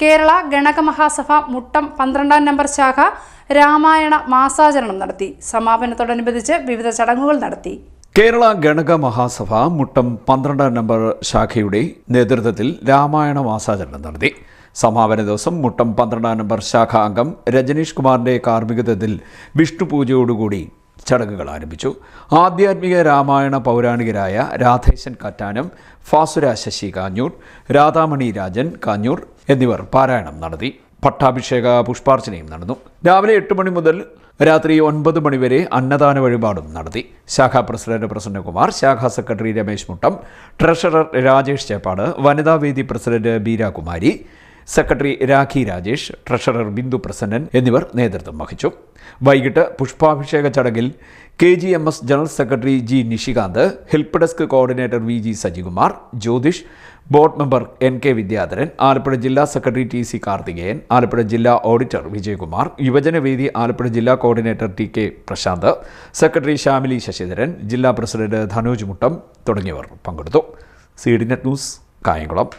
കേരള ഗണക മഹാസഭ മുട്ടം പന്ത്രണ്ടാം നമ്പർ ശാഖ രാമായണ മാസാചരണം നടത്തി. സമാപനത്തോടനുബന്ധിച്ച് വിവിധ ചടങ്ങുകൾ നടത്തി. കേരള ഗണക മഹാസഭ മുട്ടം പന്ത്രണ്ടാം നമ്പർ ശാഖയുടെ നേതൃത്വത്തിൽ രാമായണ മാസാചരണം നടത്തി. സമാപന ദിവസം മുട്ടം പന്ത്രണ്ടാം നമ്പർ ശാഖ അംഗം രജനീഷ് കുമാറിന്റെ കാർമ്മികത്വത്തിൽ വിഷ്ണു പൂജയോടുകൂടി ചടങ്ങുകൾ ആരംഭിച്ചു. ആധ്യാത്മിക രാമായണ പൗരാണികരായ രാധേശൻ കറ്റാനം ഫാസുര ശശി കാഞ്ഞൂർ രാധാമണി രാജൻ കാഞ്ഞൂർ എന്നിവർ പാരായണം നടത്തി. പട്ടാഭിഷേക പുഷ്പാർച്ചനയും നടന്നു. രാവിലെ എട്ട് മണി മുതൽ രാത്രി ഒൻപത് മണിവരെ അന്നദാന വഴിപാടും നടത്തി. ശാഖാ പ്രസിഡന്റ് പ്രസന്നകുമാർ ശാഖാ സെക്രട്ടറി രമേശ് മുട്ടം ട്രഷറർ രാജേഷ് ചേപ്പാട് വനിതാവേദി president Beerakumari secretary Rakhi Rajesh treasurer Bindu Prasannan എന്നിവർ നേതൃത്വം വഹിച്ചു. വൈകിട്ട് പുഷ്പാഭിഷേക ചടങ്ങിൽ K G M S general secretary G Nishikanth help desk coordinator V G Sajikumar Jyothish board member N K Vidyadharan Alappuzha ജില്ലാ secretary T C Karthikeyan Alappuzha ജില്ലാ auditor Vijayakumar യുവജനവേദി ആലപ്പുഴ ജില്ലാ coordinator T K Prasanth secretary Shyamili Sasidharan ജില്ലാ president Dhanoj Muttom തുടങ്ങിയവർ പങ്കെടുത്തു. C D net news Kayamkulam.